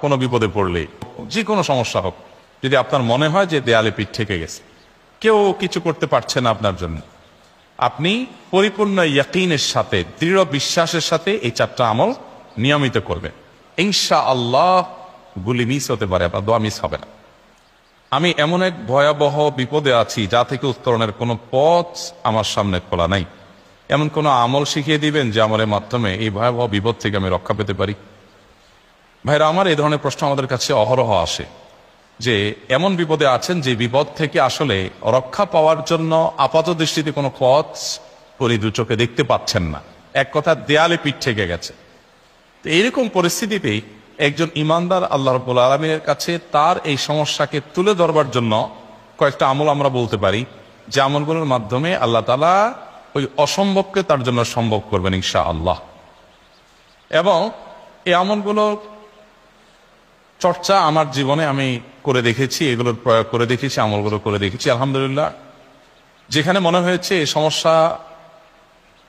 কোনো বিপদে পড়লে যে কোনো সমস্যা হোক, যদি আপনার মনে হয় যে দেয়ালে পিঠ থেকে গেছে, কেউ কিছু করতে পারছে না আপনার জন্য, আপনি পরিপূর্ণ ইয়াকিনের সাথে, দৃঢ় বিশ্বাসের সাথে এই চারটা আমল নিয়মিত করবেন। ইনশা আল্লাহ গুলি মিস হতে পারে, আপনার দোয়া মিস হবে না। আমি এমন এক ভয়াবহ বিপদে আছি, যা থেকে উত্তরণের কোনো পথ আমার সামনে খোলা নাই। এমন কোনো আমল শিখিয়ে দিবেন যে আমলের মাধ্যমে এই ভয়াবহ বিপদ থেকে আমি রক্ষা পেতে পারি? ভাইরা, আমার এই ধরনের প্রশ্ন আমাদের কাছে অহরহ আসে যে, এমন বিপদে আছেন যে বিপদ থেকে আসলে রক্ষা পাওয়ার জন্য আপাত দৃষ্টিতে কোনো পথ উনি দু চোখে দেখতে পাচ্ছেন না। এক কথা, দেয়ালে পিঠ থেকে গেছে। তো এইরকম পরিস্থিতিতেই একজন ইমানদার আল্লাহ রবুল আলমীর কাছে তার এই সমস্যাকে তুলে ধরবার জন্য কয়েকটা আমল আমরা বলতে পারি। যে আমলগুলোর মাধ্যমে আল্লাহ তালা ওই অসম্ভবকে তার জন্য সম্ভব করবেন ইনশা আল্লাহ এবং এই আমলগুলো চর্চা আমার জীবনে আমি করে দেখেছি, এগুলোর প্রয়োগ করে দেখেছি, আমলগুলো করে দেখেছি, আলহামদুলিল্লাহ। যেখানে মনে হয়েছে এই সমস্যা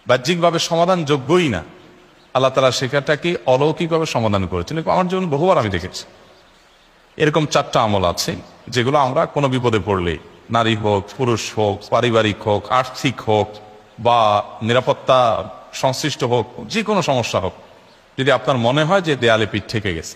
বাহ্যিকভাবে সমাধান যোগ্যই না, আল্লাহ তালা সেখানটাকে অলৌকিকভাবে সমাধান করেছেন। আমার জীবন বহুবার আমি দেখেছি। এরকম চারটা আমল আছে, যেগুলো আমরা কোনো বিপদে পড়লে, নারী হোক, পুরুষ হোক, পারিবারিক হোক, আর্থিক হোক, বা নিরাপত্তা সংশ্লিষ্ট হোক, যে কোনো সমস্যা হোক, যদি আপনার মনে হয় যে দেয়ালে পিঠ থেকে গেছে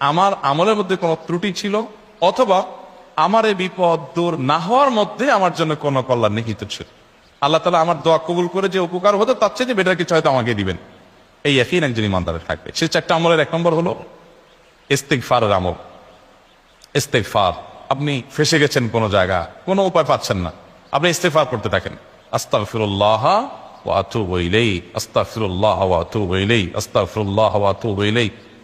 আমার আমলের মধ্যে কোনো ত্রুটি ছিল, অথবা আমার এই বিপদ দূর না হওয়ার মধ্যে আমার জন্য কোনো কল্যাণ নিহিত ছিল। আল্লাহ তালা আমার দোয়া কবুল করে যে উপকার হতো, তার চেয়ে যে বেটার কিছু হয়তো আমাকে দিবেন। এই একই একজন ইমানদারের থাকবে। সে চারটা আমলের এক নম্বর হলো ইস্তেকফারের আমল। ইস্তেকফার আপনি ফেসে গেছেন কোনো জায়গা, কোনো উপায় পাচ্ছেন না। আপনি ইস্তেকফার করতে থাকেন। আস্তাগফিরুল্লাহ ওয়া আতুবু ইলাইহি, আস্তাগফিরুল্লাহ ওয়া আতুবু ইলাইহি, আস্তাগফিরুল্লাহ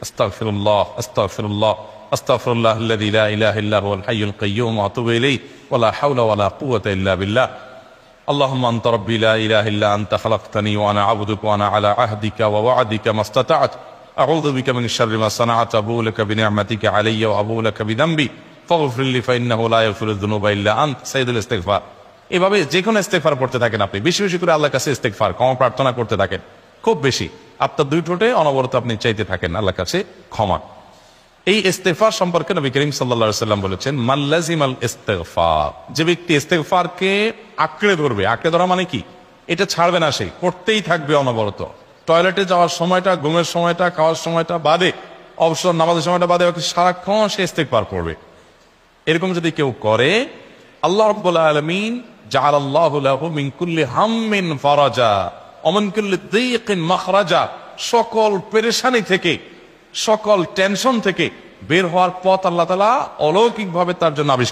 ওয়া আতুবু ইলাইহি আস্তাগফিরুল্লাহ আস্তাগফিরুল্লাহ أستغفر الله الذي لا إله إلا هو الحي القيوم وأتوب إليه ولا حول ولا قوة إلا بالله اللهم أنت ربي لا إله إلا أنت خلقتني وأنا عبدك وأنا على عهدك ووعدك ما استطعت أعوذ بك من شر ما صنعت أبو لك بنعمتك علي وأبو لك بذنبي فاغفر لي فإنه لا يغفر الذنوب إلا أنت سيد الاستغفار এভাবে যে কোনো ইস্তেকফার পড়তে থাকেন আপনি বেশি বেশি করে আল্লাহর কাছে ইস্তেকফার ক্ষমা প্রার্থনা করতে থাকেন খুব বেশি। আপনার দুই ঠোঁটে অনবরত আপনি চাইতে থাকেন আল্লাহর কাছে ক্ষমা। এই ইস্তেফার সম্পর্কে নবী করিম সাল্লা সাল্লাম বলেছেন মাল্লাজিমাল ইস্তেফার যে ব্যক্তি ইস্তেফারকে আঁকড়ে ধরবে, আঁকড়ে ধরা মানে কি? এটা ছাড়বে না সে করতেই থাকবে অনবরত। টয়লেটে যাওয়ার সময়টা, ঘুমের সময়টা, খাওয়ার সময়টা বাদে, অবসর নামাজের সময়টা বাদে সারাক্ষণ সে ইস্তেকবার করবে। এরকম যদি কেউ করে, আল্লাহ রব্বুল আলমিন জাল আল্লাহ মিন কুল্লি হাম্মিন ফারাজা। মাখরাজা, সকল পেরেশানি থেকে, সকল টেনশন থেকে বের হওয়ার পথ আল্লাহ তালা অলৌকিকভাবে তার জন্য আবিষ্কার